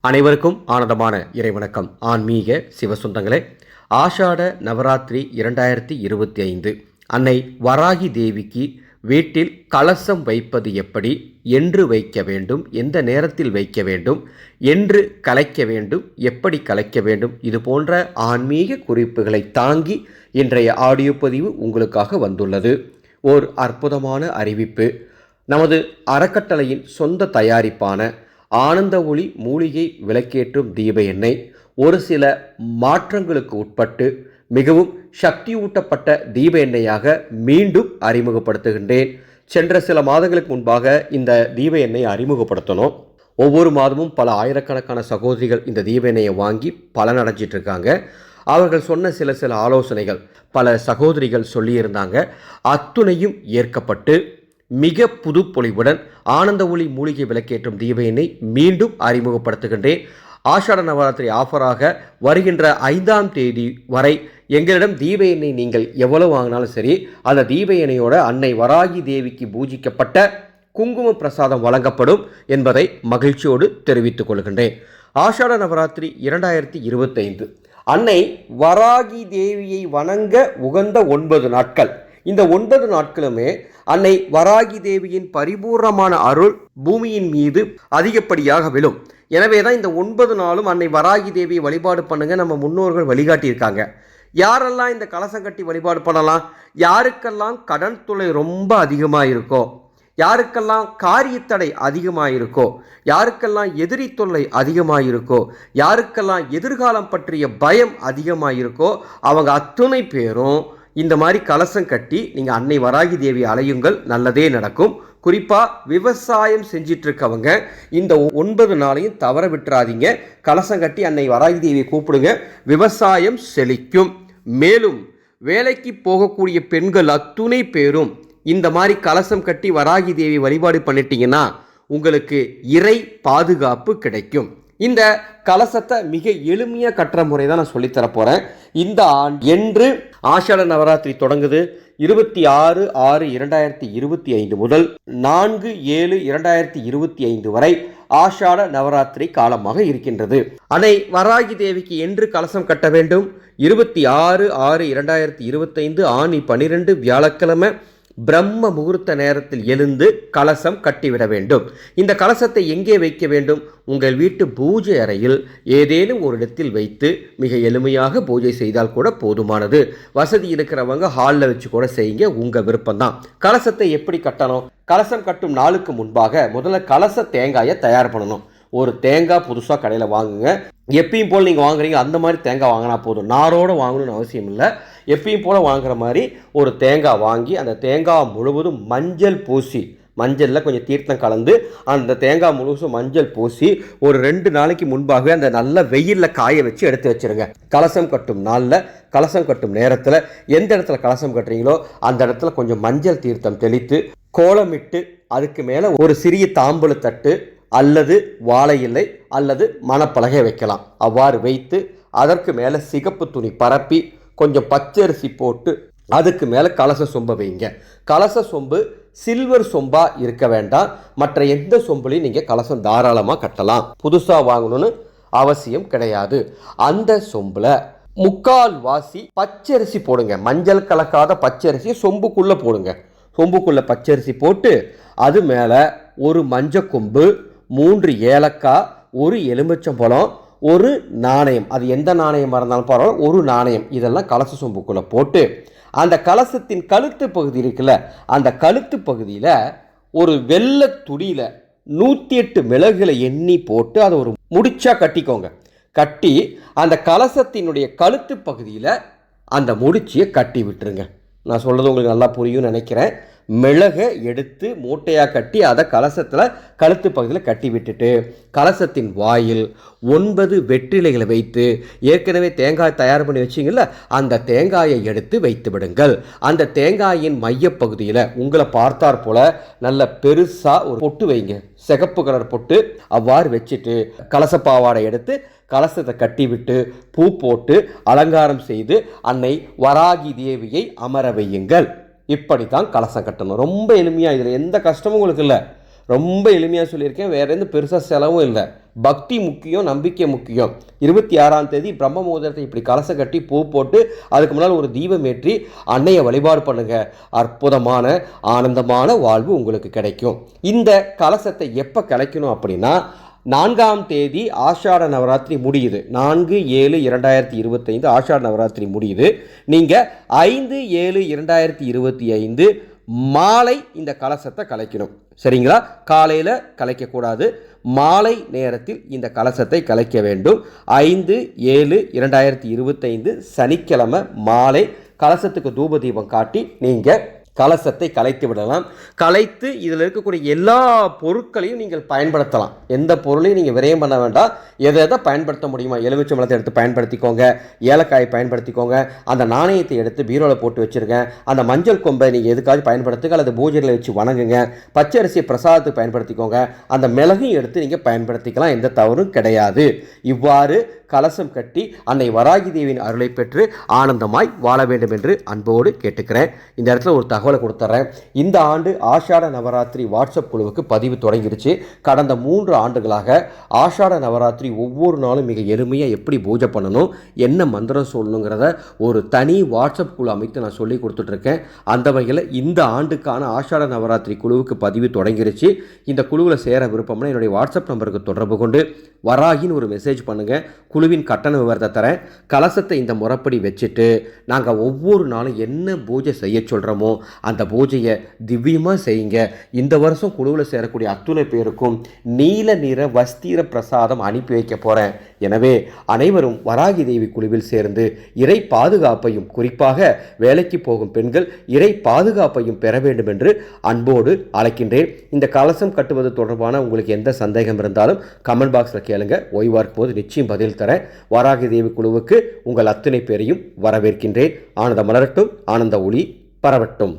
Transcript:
அனைவருக்கும் ஆனந்தமான இறைவணக்கம். ஆன்மீக சிவசுந்தங்களே ஆஷாட நவராத்திரி இரண்டாயிரத்தி இருபத்தி ஐந்து. அன்னை வராகி தேவிக்கு வீட்டில் கலசம் வைப்பது எப்படி? என்று வைக்க வேண்டும் எந்த நேரத்தில் வைக்க வேண்டும்? என்று கலைக்க வேண்டும் எப்படி கலைக்க வேண்டும்? இது போன்ற ஆன்மீக குறிப்புகளை தாங்கி இன்றைய ஆடியோ பதிவு உங்களுக்காக வந்துள்ளது. ஓர் அற்புதமான அறிவிப்பு. நமது அறக்கட்டளையின் சொந்த தயாரிப்பான ஆனந்த ஒளி மூலிகை விளக்கேற்றும் தீப எண்ணெய். ஒரு சில மாற்றங்களுக்கு உட்பட்டு மிகவும் சக்தியூட்டப்பட்ட தீப எண்ணெயாக மீண்டும் அறிமுகப்படுத்துகின்றேன். சென்ற சில மாதங்களுக்கு முன்பாக இந்த தீப எண்ணெயை அறிமுகப்படுத்தணும். ஒவ்வொரு மாதமும் பல ஆயிரக்கணக்கான சகோதரிகள் இந்த தீப எண்ணெயை வாங்கி பலனடைஞ்சிட்டு இருக்காங்க. அவர்கள் சொன்ன சில சில ஆலோசனைகள் பல சகோதரிகள் சொல்லியிருந்தாங்க. அத்துணையும் ஏற்கப்பட்டு மிக புது பொலிவுடன் ஆனந்த ஒளி மூலிகை விளக்கேற்றும் தீபையினை மீண்டும் அறிமுகப்படுத்துகின்றேன். ஆஷாட நவராத்திரி ஆஃபராக வருகின்ற ஐந்தாம் தேதி வரை எங்களிடம் தீப எண்ணெய் நீங்கள் எவ்வளவு வாங்கினாலும் சரி அந்த தீப எண்ணெயோட அன்னை வராகி தேவிக்கு பூஜிக்கப்பட்ட குங்கும பிரசாதம் வழங்கப்படும் என்பதை மகிழ்ச்சியோடு தெரிவித்துக் கொள்கின்றேன். ஆஷாட நவராத்திரி இரண்டாயிரத்தி இருபத்தைந்து அன்னை வராகி தேவியை வணங்க உகந்த ஒன்பது நாட்கள். இந்த ஒன்பது நாட்களுமே அன்னை வராகி தேவியின் பரிபூர்ணமான அருள் பூமியின் மீது அதிகப்படியாக விழும். எனவே தான் இந்த ஒன்பது நாளும் அன்னை வராகி தேவியை வழிபாடு பண்ணுங்க நம்ம முன்னோர்கள் வழிகாட்டியிருக்காங்க. யாரெல்லாம் இந்த கலசம் கட்டி வழிபாடு பண்ணலாம்? யாருக்கெல்லாம் கடன் தொலை ரொம்ப அதிகமாக இருக்கோ யாருக்கெல்லாம் காரியத்தடை அதிகமாக இருக்கோ யாருக்கெல்லாம் எதிரி தொல்லை அதிகமாக இருக்கோ யாருக்கெல்லாம் எதிர்காலம் பற்றிய பயம் அதிகமாக இருக்கோ அவங்க அத்துணை பேரும் இந்த மாதிரி கலசம் கட்டி நீங்கள் அன்னை வராகி தேவி அலையுங்கள் நல்லதே நடக்கும். குறிப்பாக விவசாயம் செஞ்சிட்ருக்கவங்க இந்த ஒன்பது நாளையும் தவற விட்டுறாதீங்க. கலசம் கட்டி அன்னை வராகி தேவியை கூப்பிடுங்க. விவசாயம் செழிக்கும். மேலும் வேலைக்கு போகக்கூடிய பெண்கள் அத்துணை பேரும் இந்த மாதிரி கலசம் கட்டி வராகி தேவி வழிபாடு பண்ணிட்டீங்கன்னா உங்களுக்கு இறை பாதுகாப்பு கிடைக்கும். இந்த கலசத்தை மிக எளிமையாக கட்டுற முறை தான் நான் சொல்லித்தர போகிறேன் இந்த ஆண்டு என்று ஆஷாட நவராத்திரி தொடங்குது. இருபத்தி ஆறு ஆறு இரண்டாயிரத்தி இருபத்தி ஐந்து முதல் நான்கு ஏழு இரண்டாயிரத்தி இருபத்தி ஐந்து வரை ஆஷாட நவராத்திரி காலமாக இருக்கின்றது. அதை வராகி தேவிக்கு என்று கலசம் கட்ட வேண்டும். இருபத்தி ஆறு ஆறு இரண்டாயிரத்தி இருபத்தைந்து ஆணி பனிரெண்டு வியாழக்கிழமை பிரம்ம முகூர்த்த நேரத்தில் எழுந்து கலசம் கட்டிவிட வேண்டும். இந்த கலசத்தை எங்கே வைக்க வேண்டும்? உங்கள் வீட்டு பூஜை அறையில் ஏதேனும் ஒரு இடத்தில் வைத்து மிக எளிமையாக பூஜை செய்தால் கூட போதுமானது. வசதி இருக்கிறவங்க ஹாலில் வச்சு கூட செய்யுங்க உங்கள் விருப்பம்தான். கலசத்தை எப்படி கட்டணும்? கலசம் கட்டும் நாளுக்கு முன்பாக முதல்ல கலச தேங்காயை தயார் பண்ணணும். ஒரு தேங்காய் புதுசாக கடையில் வாங்குங்க. எப்பயும் போல் நீங்கள் வாங்குறீங்க அந்த மாதிரி தேங்காய் வாங்கினா போதும். நாரோடு வாங்கணும்னு அவசியம் இல்லை. எப்பயும் போல் வாங்குற மாதிரி ஒரு தேங்காய் வாங்கி அந்த தேங்காய் முழுவதும் மஞ்சள் பூசி மஞ்சளில் கொஞ்சம் தீர்த்தம் கலந்து அந்த தேங்காய் முழுசும் மஞ்சள் பூசி ஒரு ரெண்டு நாளைக்கு முன்பாகவே அந்த நல்ல வெயிலில் காய வச்சு எடுத்து வச்சிருங்க. கலசம் கட்டும் நாளில் கலசம் கட்டும் நேரத்தில் எந்த இடத்துல கலசம் கட்டுறீங்களோ அந்த இடத்துல கொஞ்சம் மஞ்சள் தீர்த்தம் தெளித்து கோலமிட்டு அதுக்கு மேலே ஒரு சிறிய தாம்பூல தட்டு அல்லது வாழை இலை அல்லது மணப்பலகை வைக்கலாம். அவ்வாறு வைத்து அதற்கு மேலே சிகப்பு துணி பரப்பி கொஞ்சம் பச்சரிசி போட்டு அதுக்கு மேலே கலச சொம்பை வைங்க. கலச சொம்பு சில்வர் சொம்பா இருக்க வேண்டாம். மற்ற எந்த சொம்புலையும் நீங்கள் கலசம் தாராளமாக கட்டலாம். புதுசாக வாங்கணும்னு அவசியம் கிடையாது. அந்த சொம்பில் முக்கால் வாசி பச்சரிசி போடுங்க. மஞ்சள் கலக்காத பச்சரிசி சொம்புக்குள்ளே போடுங்க. சொம்புக்குள்ளே பச்சரிசி போட்டு அது மேலே ஒரு மஞ்சள் கொம்பு மூன்று ஏலக்காய் ஒரு எலுமிச்சம்பழம் ஒரு நாணயம். அது எந்த நாணயமாக இருந்தாலும் பரவாயில்ல ஒரு நாணயம். இதெல்லாம் கலச சொம்புக்குள்ளே போட்டு அந்த கலசத்தின் கழுத்து பகுதி இருக்குல்ல அந்த கழுத்து பகுதியில் ஒரு வெள்ளை துடியில் நூற்றி எட்டு மிளகுகளை எண்ணி போட்டு அதை ஒரு முடிச்சா கட்டிக்கோங்க. கட்டி அந்த கலசத்தினுடைய கழுத்து பகுதியில் அந்த முடிச்சியை கட்டி விட்டுருங்க. நான் சொல்கிறது உங்களுக்கு நல்லா புரியும்னு நினைக்கிறேன். மிளகை எடுத்து மூட்டையாக கட்டி அதை கலசத்தில் கழுத்து பகுதியில் கட்டி விட்டுட்டு கலசத்தின் வாயில் ஒன்பது வெற்றிலைகளை வைத்து ஏற்கனவே தேங்காய் தயார் பண்ணி வச்சிங்கல்ல அந்த தேங்காயை எடுத்து வைத்து விடுங்கள். அந்த தேங்காயின் மையப்பகுதியில் உங்களை பார்த்தார் போல நல்ல பெருசாக ஒரு பொட்டு வைங்க. சிகப்பு கலர் பொட்டு அவ்வாறு வச்சுட்டு கலசப்பாவாடை எடுத்து கலசத்தை கட்டிவிட்டு பூ போட்டு அலங்காரம் செய்து அன்னை வராகி தேவியை அமர வையுங்கள். இப்படி தான் கலசம் கட்டணும். ரொம்ப எளிமையாக இதில் எந்த கஷ்டமும் உங்களுக்கு இல்லை. ரொம்ப எளிமையாக சொல்லியிருக்கேன். வேற எந்த பெருசாக செலவும் இல்லை. பக்தி முக்கியம் நம்பிக்கை முக்கியம். இருபத்தி ஆறாம் தேதி பிரம்ம மோதிரத்தை இப்படி கலசம் கட்டி பூ போட்டு அதுக்கு முன்னால் ஒரு தீபம் ஏற்றி அன்னையை வழிபாடு பண்ணுங்கள் அற்புதமான ஆனந்தமான வாழ்வு உங்களுக்கு கிடைக்கும். இந்த கலசத்தை எப்போ கலைக்கணும் அப்படின்னா நான்காம் தேதி ஆஷாட நவராத்திரி முடியுது. நான்கு ஏழு இரண்டாயிரத்தி இருபத்தைந்து ஆஷாட நவராத்திரி முடியுது. நீங்கள் ஐந்து ஏழு இரண்டாயிரத்தி இருபத்தி ஐந்து மாலை இந்த கலசத்தை கலைக்கணும். சரிங்களா? காலையில் கலைக்கக்கூடாது. மாலை நேரத்தில் இந்த கலசத்தை கலைக்க வேண்டும். ஐந்து ஏழு இரண்டாயிரத்தி இருபத்தைந்து சனிக்கிழமை மாலை கலசத்துக்கு தூப தீபம் காட்டி நீங்கள் கலசத்தை கலைத்து விடலாம். கலைத்து இதில் இருக்கக்கூடிய எல்லா பொருட்களையும் நீங்கள் பயன்படுத்தலாம். எந்த பொருளையும் நீங்கள் விரயம் பண்ண வேண்டாம். எதை எதை பயன்படுத்த முடியுமா எலுமிச்சம்பழத்தை எடுத்து பயன்படுத்திக்கோங்க ஏலக்காயை பயன்படுத்திக்கோங்க அந்த நாணயத்தை எடுத்து பீரோவில் போட்டு வச்சுருங்க அந்த மஞ்சள் கொம்பை நீங்கள் எதுக்காவது பயன்படுத்துங்க அல்லது பூஜையில் வச்சு வணங்குங்க பச்சரிசியை பிரசாதத்துக்கு பயன்படுத்திக்கோங்க அந்த மிளகையும் எடுத்து நீங்கள் பயன்படுத்திக்கலாம் எந்த தவறும் கிடையாது. இவ்வாறு கலசம் கட்டி அன்னை வராகி தேவியின் அருளை பெற்று ஆனந்தமாய் வாழ வேண்டும் என்று அன்போடு கேட்டுக்கிறேன். இந்த இடத்துல ஒரு தகவலை கொடுத்துட்றேன் இந்த ஆண்டு ஆஷாட நவராத்திரி வாட்ஸ்அப் குழுவுக்கு பதிவு தொடங்கிருச்சு. கடந்த மூன்று ஆண்டுகளாக ஆஷாட நவராத்திரி ஒவ்வொரு நாளும் மிக எளிமையாக எப்படி பூஜை பண்ணணும் என்ன மந்திரம் சொல்லணுங்கிறத ஒரு தனி வாட்ஸ்அப் குழு அமைத்து நான் சொல்லி கொடுத்துட்ருக்கேன். அந்த வகையில் இந்த ஆண்டுக்கான ஆஷாட நவராத்திரி குழுவுக்கு பதிவு தொடங்கிருச்சு. இந்த குழுவில் சேர விருப்பம்னா என்னுடைய வாட்ஸ்அப் நம்பருக்கு தொடர்பு கொண்டு வராகின்னு ஒரு மெசேஜ் பண்ணுங்கள் குழுவின் கட்டண விவரத்தை தரேன். கலசத்தை இந்த முறைப்படி வச்சுட்டு நாங்கள் ஒவ்வொரு நாளும் என்ன பூஜை செய்ய சொல்கிறோமோ அந்த பூஜையை திவ்யமாக செய்யுங்க. இந்த வருஷம் குழுவில் சேரக்கூடிய அத்துணை பேருக்கும் நீல நிற வஸ்திர பிரசாதம் அனுப்பி வைக்க போகிறேன் எனவே அனைவரும் வராகி தேவி குழுவில் சேர்ந்து இறை பாதுகாப்பையும் குறிப்பாக வேலைக்கு போகும் பெண்கள் இறை பாதுகாப்பையும் பெற வேண்டும் என்று அன்போடு அழைக்கின்றேன். இந்த கலசம் கட்டுவது தொடர்பான உங்களுக்கு எந்த சந்தேகம் இருந்தாலும் கமெண்ட் பாக்ஸில் கேளுங்க. ஓய்வாக போது நிச்சயம் பதில் தர வராகி தேவி குழுவுக்கு உங்கள் அத்தனை பேரையும் வரவேற்கின்றேன். ஆனந்த மலரட்டும் ஆனந்த ஒளி பரவட்டும்.